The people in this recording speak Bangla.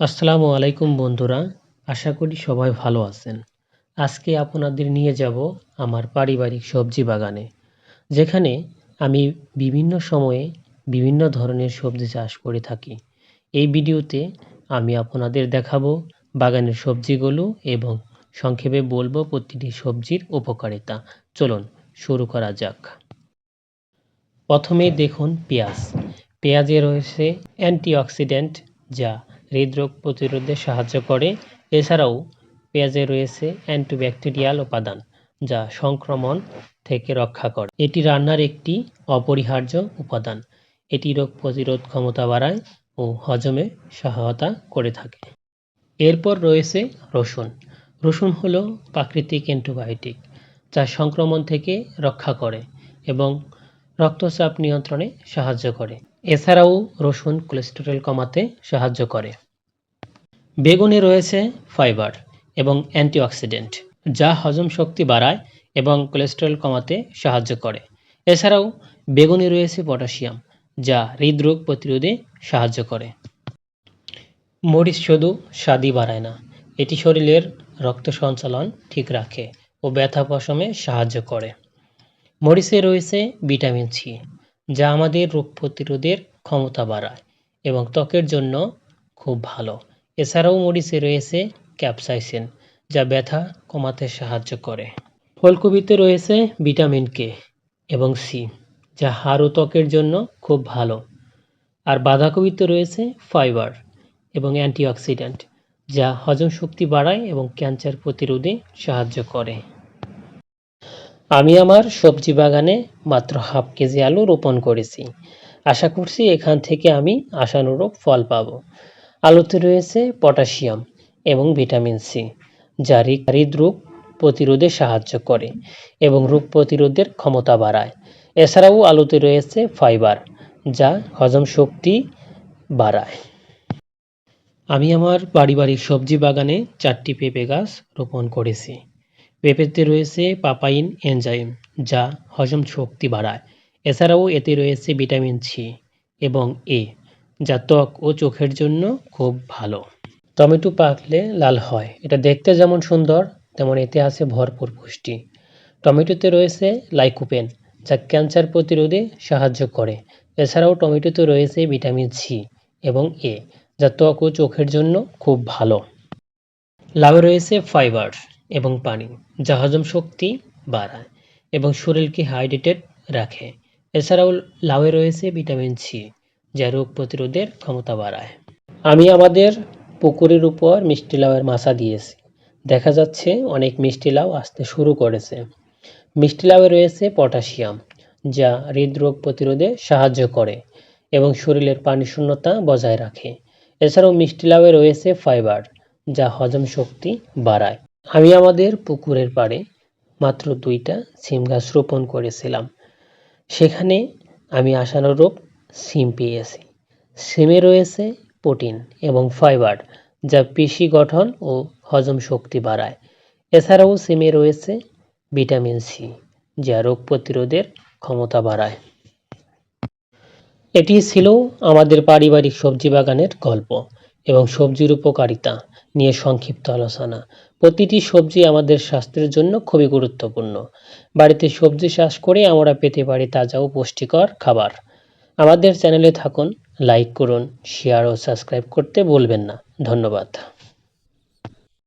আসসালামু আলাইকুম বন্ধুরা, আশা করি সবাই ভালো আছেন। আজকে আপনাদের নিয়ে যাব আমার পারিবারিক সবজি বাগানে, যেখানে আমি বিভিন্ন সময়ে বিভিন্ন ধরনের সবজি চাষ করে থাকি। এই ভিডিওতে আমি আপনাদের দেখাবো বাগানের সবজিগুলো এবং সংক্ষেপে বলব প্রতিটি সবজির উপকারিতা। চলুন, শুরু করা যাক। প্রথমেই দেখুন পেঁয়াজ। পেঁয়াজে রয়েছে অ্যান্টিঅক্সিডেন্ট যা হৃদরোগ প্রতিরোধে সাহায্য করে। এছাড়াও পেঁয়াজে রয়েছে অ্যান্টিব্যাকটেরিয়াল উপাদান যা সংক্রমণ থেকে রক্ষা করে। এটি রান্নার একটি অপরিহার্য উপাদান। এটি রোগ প্রতিরোধ ক্ষমতা বাড়ায় ও হজমে সহায়তা করে থাকে। এরপর রয়েছে রসুন। রসুন হলো প্রাকৃতিক অ্যান্টিবায়োটিক যা সংক্রমণ থেকে রক্ষা করে এবং রক্তচাপ নিয়ন্ত্রণে সাহায্য করে। এছাড়াও রসুন কোলেস্টেরল কমাতে সাহায্য করে। বেগুনে রয়েছে ফাইবার এবং অ্যান্টিঅক্সিডেন্ট, যা হজম শক্তি বাড়ায় এবং কোলেস্টেরল কমাতে সাহায্য করে। এছাড়াও বেগুনে রয়েছে পটাশিয়াম, যা হৃদরোগ প্রতিরোধে সাহায্য করে। মরিচ শুধু স্বাদই বাড়ায় না। এটি শরীরের রক্ত সঞ্চালন ঠিক রাখে ও ব্যথা পশমে সাহায্য করে। মরিচে রয়েছে ভিটামিন সি, যা আমাদের রোগ প্রতিরোধের ক্ষমতা বাড়ায় এবং ত্বকের জন্য খুব ভালো। এছাড়াও মরিচে রয়েছে ক্যাপসাইসিন, যা ব্যথা কমাতে সাহায্য করে। ফুলকপিতে রয়েছে ভিটামিন কে এবং সি, যা হাড় ও ত্বকের জন্য খুব ভালো। আর বাঁধাকপিতে রয়েছে ফাইবার এবং অ্যান্টিঅক্সিডেন্ট, যা হজম শক্তি বাড়ায় এবং ক্যান্সার প্রতিরোধে সাহায্য করে। আমি আমার সবজি বাগানে মাত্র হাফ কেজি আলু রোপণ করেছি। আশা করছি এখান থেকে আমি আশানুরূপ ফল পাব। আলুতে রয়েছে পটাশিয়াম এবং ভিটামিন সি, যা হৃদরোগ প্রতিরোধে সাহায্য করে এবং রোগ প্রতিরোধের ক্ষমতা বাড়ায়। এছাড়াও আলুতে রয়েছে ফাইবার, যা হজম শক্তি বাড়ায়। আমি আমার পারিবারিক সবজি বাগানে চারটি পেঁপে গাছ রোপণ করেছি। পেঁপেতে রয়েছে পাপাইন এনজাইম, যা হজম শক্তি বাড়ায়। এছাড়াও এতে রয়েছে ভিটামিন সি এবং এ। যা ত্বক ও চোখের জন্য খুব ভালো। টমেটো পাকলে লাল হয়। এটা দেখতে যেমন সুন্দর, তেমন এতে আছে ভরপুর পুষ্টি। টমেটোতে রয়েছে লাইকোপেন, যা ক্যান্সার প্রতিরোধে সাহায্য করে। এছাড়াও টমেটোতে রয়েছে ভিটামিন সি এবং এ, যা ত্বক ও চোখের জন্য খুব ভালো। লাভে রয়েছে ফাইবার এবং পানি, যা হজম শক্তি বাড়ায় এবং শরীরকে হাইড্রেটেড রাখে। এছাড়াও লাউয়ে রয়েছে ভিটামিন সি। যা রোগ প্রতিরোধের ক্ষমতা বাড়ায়। আমি আমাদের পুকুরের উপর মিষ্টি লাউয়ের মাছা দিয়েছি। দেখা যাচ্ছে অনেক মিষ্টি লাউ আসতে শুরু করেছে। মিষ্টি লাউয়ে রয়েছে পটাশিয়াম, যা হৃদরোগ প্রতিরোধে সাহায্য করে এবং শরীরের পানি শূন্যতা বজায় রাখে। এছাড়াও মিষ্টি লাউয়ে রয়েছে ফাইবার, যা হজম শক্তি বাড়ায়। আমি আমাদের পুকুরের পাড়ে মাত্র দুইটা সিম গাছ রোপণ করেছিলাম। সেখানে আমি আশানুরূপ সিম পেয়েছি সিমে রয়েছে প্রোটিন এবং ফাইবার, যা পেশি গঠন ও হজম শক্তি বাড়ায়। এছাড়াও সিমে রয়েছে ভিটামিন সি, যা রোগ প্রতিরোধের ক্ষমতা বাড়ায়। এটি ছিল আমাদের পারিবারিক সবজি বাগানের গল্প এবং সবজির উপকারিতা নিয়ে সংক্ষিপ্ত আলোচনা। প্রতিটি সবজি আমাদের স্বাস্থ্যের জন্য খুবই গুরুত্বপূর্ণ। বাড়িতে সবজি চাষ করে আমরা পেতে পারি তাজা ও পুষ্টিকর খাবার। আমাদের চ্যানেলে থাকুন লাইক করুন শেয়ার ও সাবস্ক্রাইব করতে ভুলবেন না। ধন্যবাদ।